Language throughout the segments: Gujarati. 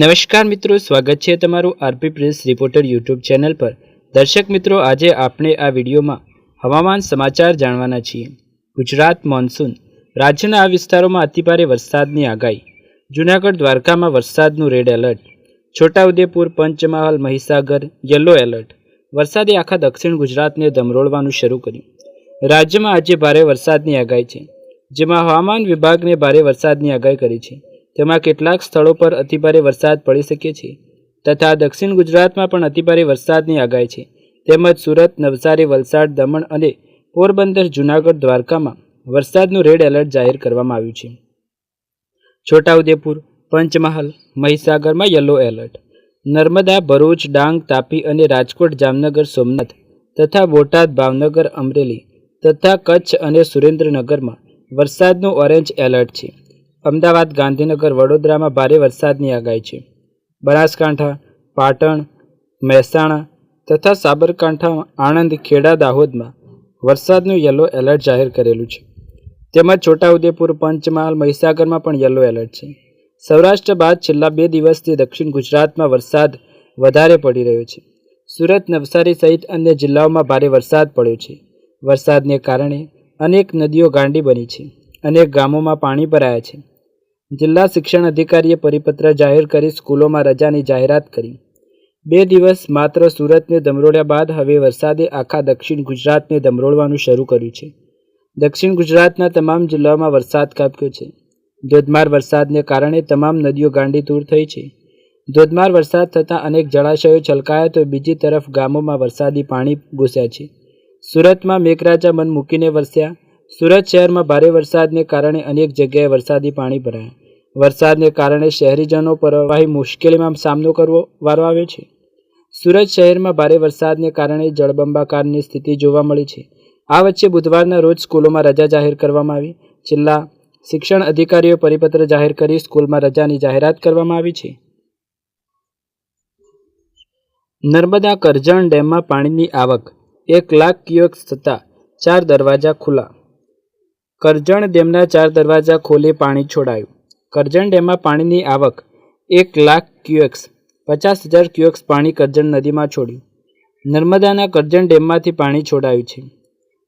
નમસ્કાર મિત્રો, સ્વાગત છે તમારું RP press reporter YouTube channel પર. દર્શક મિત્રો, આજે આપણે આ વિડીયોમાં હવામાન સમાચાર જાણવાના છીએ. ગુજરાત મોન્સૂન. રાજ્યના આ વિસ્તારોમાં અતિભારે વરસાદની આગાહી. જૂનાગઢ દ્વારકામાં વરસાદનું red alert. Chhotaudepur, Panchmahal, Mahisagar, yellow alert. વરસાદે આખા દક્ષિણ ગુજરાતને ધમરોળવાનું શરૂ કર્યું. રાજ્યમાં આજે ભારે વરસાદની આગાહી છે. જેમાં હવામાન વિભાગને ભારે વરસાદની આગાહી કરી છે. તેમાં કેટલાક સ્થળો પર અતિભારે વરસાદ પડી શકે છે, તથા દક્ષિણ ગુજરાતમાં પણ અતિભારે વરસાદની આગાહી છે. તેમજ સુરત, નવસારી, વલસાડ, દમણ અને પોરબંદર, જૂનાગઢ દ્વારકામાં વરસાદનું રેડ એલર્ટ જાહેર કરવામાં આવ્યું છે. છોટાઉદેપુર, પંચમહાલ, મહીસાગરમાં યલો એલર્ટ. નર્મદા, ભરૂચ, ડાંગ, તાપી અને રાજકોટ, જામનગર, સોમનાથ તથા બોટાદ, ભાવનગર, અમરેલી તથા કચ્છ અને સુરેન્દ્રનગરમાં વરસાદનું ઓરેન્જ એલર્ટ છે. અમદાવાદ, ગાંધીનગર, વડોદરામાં ભારે વરસાદની આગાહી છે. બનાસકાંઠા, પાટણ, મહેસાણા તથા સાબરકાંઠા, આણંદ, ખેડા, દાહોદમાં વરસાદનું યલો એલર્ટ જાહેર કરેલું છે. તેમજ છોટાઉદેપુર, પંચમહાલ, મહીસાગરમાં પણ યલો એલર્ટ છે. સૌરાષ્ટ્ર બાદ છેલ્લા બે દિવસથી દક્ષિણ ગુજરાતમાં વરસાદ વધારે પડી રહ્યો છે. સુરત, નવસારી સહિત અન્ય જિલ્લાઓમાં ભારે વરસાદ પડ્યો છે. વરસાદને કારણે અનેક નદીઓ ગાંડી બની છે. અનેક ગામોમાં પાણી ભરાયા છે. જિલ્લા શિક્ષણ અધિકારીએ પરિપત્ર જાહેર કરી સ્કૂલોમાં રજાની જાહેરાત કરી. બે દિવસ માત્ર સુરતને ધમરોળ્યા બાદ હવે વરસાદે આખા દક્ષિણ ગુજરાતને ધમરોળવાનું શરૂ કર્યું છે. દક્ષિણ ગુજરાતના તમામ જિલ્લાઓમાં વરસાદ કાપ્યો છે. ધોધમાર વરસાદને કારણે તમામ નદીઓ ગાંડીતૂર થઈ છે. ધોધમાર વરસાદ થતાં અનેક જળાશયો છલકાયા તો બીજી તરફ ગામોમાં વરસાદી પાણી ઘૂસ્યા છે. સુરતમાં મેઘરાજા મન મૂકીને વરસ્યા. સુરત શહેરમાં ભારે વરસાદને કારણે અનેક જગ્યાએ વરસાદી પાણી ભરાયા. વરસાદને કારણે શહેરીજનો પ્રવાહી મુશ્કેલીમાં સામનો કરવો વારો આવ્યો છે. સુરત શહેરમાં ભારે વરસાદને કારણે જળબંબાકારની સ્થિતિ જોવા મળી છે. આ વચ્ચે બુધવારના રોજ સ્કૂલોમાં રજા જાહેર કરવામાં આવી. જિલ્લા શિક્ષણ અધિકારીઓ પરિપત્ર જાહેર કરી સ્કૂલમાં રજાની જાહેરાત કરવામાં આવી છે. નર્મદા કરજણ ડેમમાં પાણીની આવક. એક લાખ ક્યુએક્સ થતાં ચાર દરવાજા ખુલ્લા. કરજણ ડેમના ચાર દરવાજા ખોલી પાણી છોડાયું. કરજણ ડેમમાં પાણીની આવક એક લાખ ક્યુએક્સ, પચાસ હજાર ક્યુએક્સ પાણી કરજણ નદીમાં છોડ્યું. નર્મદાના કરજણ ડેમમાંથી પાણી છોડાયું છે.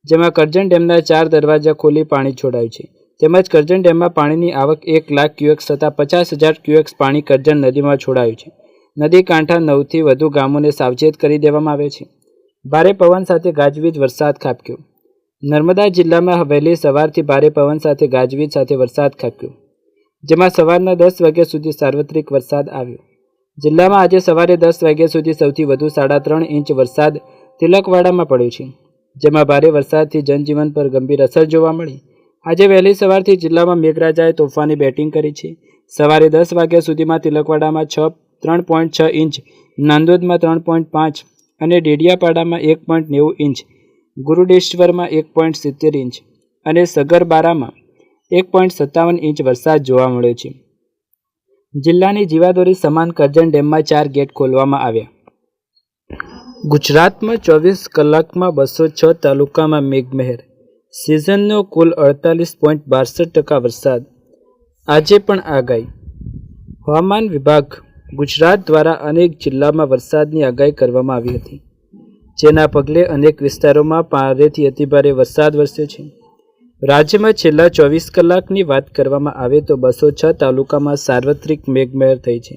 જેમાં કરજણ ડેમના ચાર દરવાજા ખોલી પાણી છોડાયું છે. તેમજ કરજણ ડેમમાં પાણીની આવક એક લાખ ક્યુએક્સ થતાં પચાસ હજાર ક્યુએક્સ પાણી કરજણ નદીમાં છોડાયું છે. નદી કાંઠા નવથી વધુ ગામોને સાવચેત કરી દેવામાં આવે છે. ભારે પવન સાથે ગાજવીજ વરસાદ ખાબક્યો. નર્મદા જિલ્લામાં વહેલી સવારથી ભારે પવન સાથે ગાજવીજ સાથે વરસાદ ખાબક્યો. જેમાં સવારના દસ વાગ્યા સુધી સાર્વત્રિક વરસાદ આવ્યો. જિલ્લામાં આજે સવારે દસ વાગ્યા સુધી સૌથી વધુ સાડા ત્રણ ઇંચ વરસાદ તિલકવાડામાં પડ્યો છે, જેમાં ભારે વરસાદથી જનજીવન પર ગંભીર અસર જોવા મળી. આજે વહેલી સવારથી જિલ્લામાં મેઘરાજાએ તોફાની બેટિંગ કરી છે. સવારે દસ વાગ્યા સુધીમાં તિલકવાડામાં છ ત્રણ પોઈન્ટ છ ઇંચ, નાંદોદમાં ત્રણ પોઈન્ટ પાંચ અને ડેડિયાપાડામાં એક પોઈન્ટ નેવું ઇંચ ગુરુડેશ્વરમાં એક પોઈન્ટ સિત્તેર ઇંચ અને સગરબારામાં એક પોઈન્ટ સત્તાવન ઇંચ વરસાદ જોવા મળ્યો છે. જિલ્લાની જીવાદોરી સમાન કરજણ ડેમમાં ચાર ગેટ ખોલવામાં આવ્યા. ગુજરાતમાં ચોવીસ કલાકમાં બસો છ તાલુકામાં મેઘમહેર. સિઝનનો કુલ અડતાલીસ પોઈન્ટ બાસઠ ટકા વરસાદ. આજે પણ આગાહી. હવામાન વિભાગ ગુજરાત દ્વારા અનેક જિલ્લામાં વરસાદની આગાહી કરવામાં આવી હતી. જેના પગલે અનેક વિસ્તારોમાં ભારેથી અતિભારે વરસાદ વરસ્યો છે. રાજ્યમાં છેલ્લા ચોવીસ કલાકની વાત કરવામાં આવે તો બસો છ તાલુકામાં સાર્વત્રિક મેઘમહેર થઈ છે,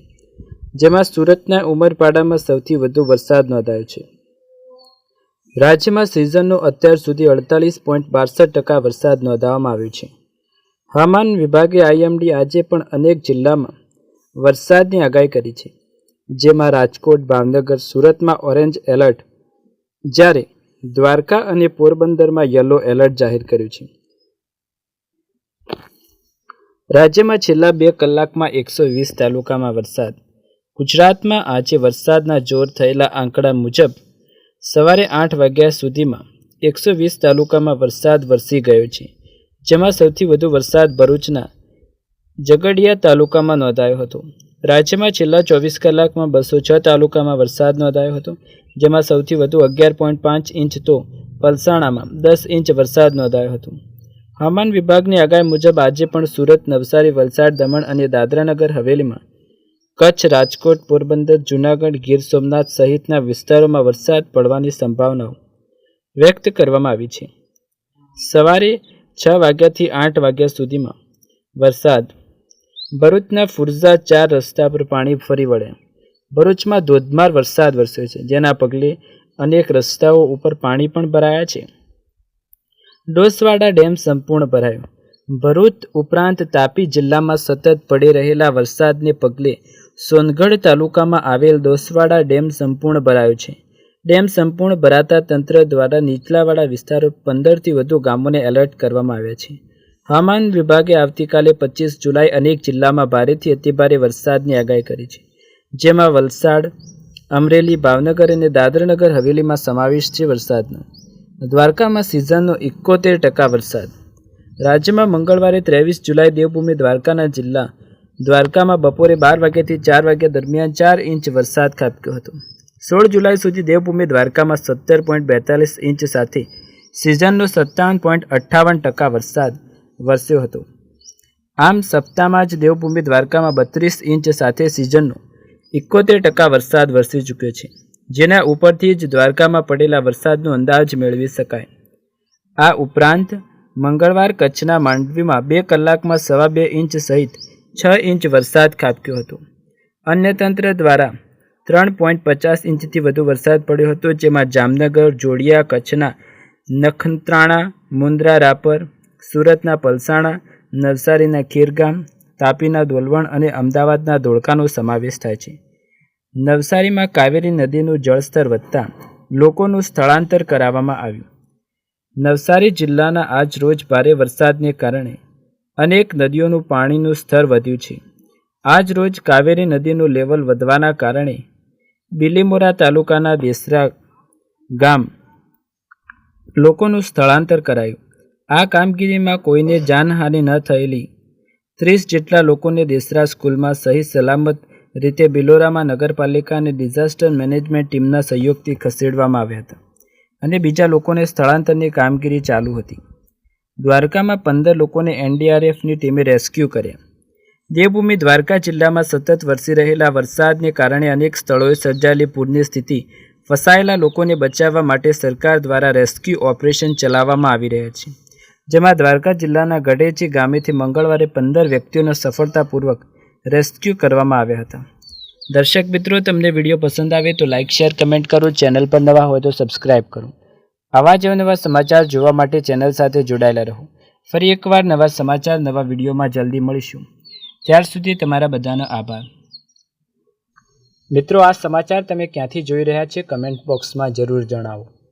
જેમાં સુરતના ઉમરપાડામાં સૌથી વધુ વરસાદ નોંધાયો છે. રાજ્યમાં સિઝનનો અત્યાર સુધી અડતાલીસ પોઈન્ટ બાસઠ ટકા વરસાદ નોંધાવામાં આવ્યો છે. હવામાન વિભાગે આઈએમડી આજે પણ અનેક જિલ્લામાં વરસાદની આગાહી કરી છે, જેમાં રાજકોટ, ભાવનગર, સુરતમાં ઓરેન્જ એલર્ટ જ્યારે દ્વારકા અને પોરબંદરમાં યલો એલર્ટ જાહેર કર્યું છે. રાજ્યમાં છેલ્લા બે કલાકમાં એકસો વીસ તાલુકામાં વરસાદ. ગુજરાતમાં આજે વરસાદના જોર થયેલા આંકડા મુજબ સવારે આઠ વાગ્યા સુધીમાં એકસો વીસ તાલુકામાં વરસાદ વરસી ગયો છે, જેમાં સૌથી વધુ વરસાદ ભરૂચના જગડિયા તાલુકામાં નોંધાયો હતો. રાજ્યમાં છેલ્લા ચોવીસ કલાકમાં બસો છ તાલુકામાં વરસાદ નોંધાયો હતો, જેમાં સૌથી વધુ અગિયાર પોઈન્ટ પાંચ ઇંચ તો પલસાણામાં દસ ઇંચ વરસાદ નોંધાયો હતો. હવામાન વિભાગની આગાહી મુજબ આજે પણ સુરત, નવસારી, વલસાડ, દમણ અને દાદરાનગર હવેલીમાં કચ્છ, રાજકોટ, પોરબંદર, જૂનાગઢ, ગીર સોમનાથ સહિતના વિસ્તારોમાં વરસાદ પડવાની સંભાવનાઓ વ્યક્ત કરવામાં આવી છે. સવારે છ વાગ્યાથી આઠ વાગ્યા સુધીમાં વરસાદ ભરૂચના ફુરઝા ચાર રસ્તા પર પાણી ફરી વળે. ભરૂચમાં ધોધમાર વરસાદ વરસ્યો છે. જેના પગલે અનેક રસ્તાઓ ઉપર પાણી પણ ભરાયા છે. ડોસવાડા ડેમ સંપૂર્ણ ભરાયો. ભરૂચ ઉપરાંત તાપી જિલ્લામાં સતત પડી રહેલા વરસાદને પગલે સોનગઢ તાલુકામાં આવેલ દોસવાડા ડેમ સંપૂર્ણ ભરાયો છે. ડેમ સંપૂર્ણ ભરાતા તંત્ર દ્વારા નીચલાવાળા વિસ્તારો પંદરથી વધુ ગામોને એલર્ટ કરવામાં આવ્યા છે. હવામાન વિભાગે આવતીકાલે પચીસ જુલાઈ અનેક જિલ્લામાં ભારેથી અતિભારે વરસાદની આગાહી કરી છે. જેમાં વલસાડ, અમરેલી, ભાવનગર અને દાદરનગર હવેલીમાં સમાવેશ છે વરસાદનો. દ્વારકામાં સિઝનનો એકોતેર ટકા વરસાદ. રાજ્યમાં મંગળવારે ત્રેવીસ જુલાઈ દેવભૂમિ દ્વારકાના જિલ્લા. દ્વારકામાં બપોરે બાર વાગ્યાથી ચાર વાગ્યા દરમિયાન ચાર ઇંચ વરસાદ ખાબક્યો હતો. સોળ જુલાઈ સુધી દેવભૂમિ દ્વારકામાં સત્તર પોઈન્ટ બેતાલીસ ઇંચ સાથે સિઝનનો સત્તાવન પોઈન્ટ અઠ્ઠાવન ટકા વરસાદ વરસ્યો હતો. આમ સપ્તાહમાં જ દેવભૂમિ દ્વારકામાં બત્રીસ ઇંચ સાથે સિઝનનો એકોતેર ટકા વરસાદ વરસી ચૂક્યો છે, જેના ઉપરથી જ દ્વારકામાં પડેલા વરસાદનો અંદાજ મેળવી શકાય. આ ઉપરાંત, મંગળવાર કચ્છના માંડવીમાં બે કલાકમાં સવા બે ઇંચ સહિત છ ઇંચ વરસાદ ખાબક્યો હતો. અન્ય તંત્ર દ્વારા ત્રણ પોઈન્ટ પચાસ ઇંચથી વધુ વરસાદ પડ્યો હતો, જેમાં જામનગર, જોડિયા, કચ્છના નખત્રાણા મુન્દ્રા રાપર સુરતના પલસાણા, નવસારીના ખીરગામ, તાપીના દોલવણ અને અમદાવાદના ધોળકાનો સમાવેશ થાય છે. નવસારીમાં કાવેરી નદીનું જળસ્તર વધતા લોકોનું સ્થળાંતર કરાવવામાં આવ્યું. નવસારી જિલ્લાના આજ રોજ ભારે વરસાદને કારણે અનેક નદીઓનું પાણીનું સ્તર વધ્યું છે. આજ રોજ કાવેરી નદીનું લેવલ વધવાના કારણે બિલીમોરા તાલુકાના દેસરા ગામ લોકોનું સ્થળાંતર કરાયું. આ કામગીરીમાં કોઈને જાનહાનિ ન થયેલી. ત્રીસ જેટલા લોકોને દેસરા સ્કૂલમાં સહી સલામત રીતે બિલોરામાં નગરપાલિકા અને ડિઝાસ્ટર મેનેજમેન્ટ ટીમના સહયોગથી ખસેડવામાં આવ્યા હતા અને બીજા લોકોને સ્થળાંતરની કામગીરી ચાલુ હતી. દ્વારકામાં પંદર લોકોને એનડીઆરએફની ટીમે રેસ્ક્યુ કર્યા. દેવભૂમિ દ્વારકા જિલ્લામાં સતત વરસી રહેલા વરસાદને કારણે અનેક સ્થળોએ સર્જાયેલી પૂરની સ્થિતિ ફસાયેલા લોકોને બચાવવા માટે સરકાર દ્વારા રેસ્ક્યુ ઓપરેશન ચલાવવામાં આવી રહ્યા છે. જેમાં દ્વારકા જિલ્લાના ગઢેચી ગામેથી મંગળવારે પંદર વ્યક્તિઓને સફળતાપૂર્વક રેસ્ક્યુ કરવામાં આવ્યા હતા. દર્શક મિત્રો, તમને વીડિયો પસંદ આવે તો લાઇક શેર કમેન્ટ કરો. ચેનલ પર નવા હોય તો સબસ્ક્રાઇબ કરો. આવા જ નવા સમાચાર જોવા માટે ચેનલ સાથે જોડાયેલા રહો. ફરી એકવાર નવા સમાચાર, નવા વિડીયોમાં જલ્દી મળીશું. ત્યાર સુધી તમારા બધાનો આભાર. મિત્રો, આ સમાચાર તમે ક્યાંથી જોઈ રહ્યા છે? કમેન્ટ બોક્સમાં જરૂર જણાવો.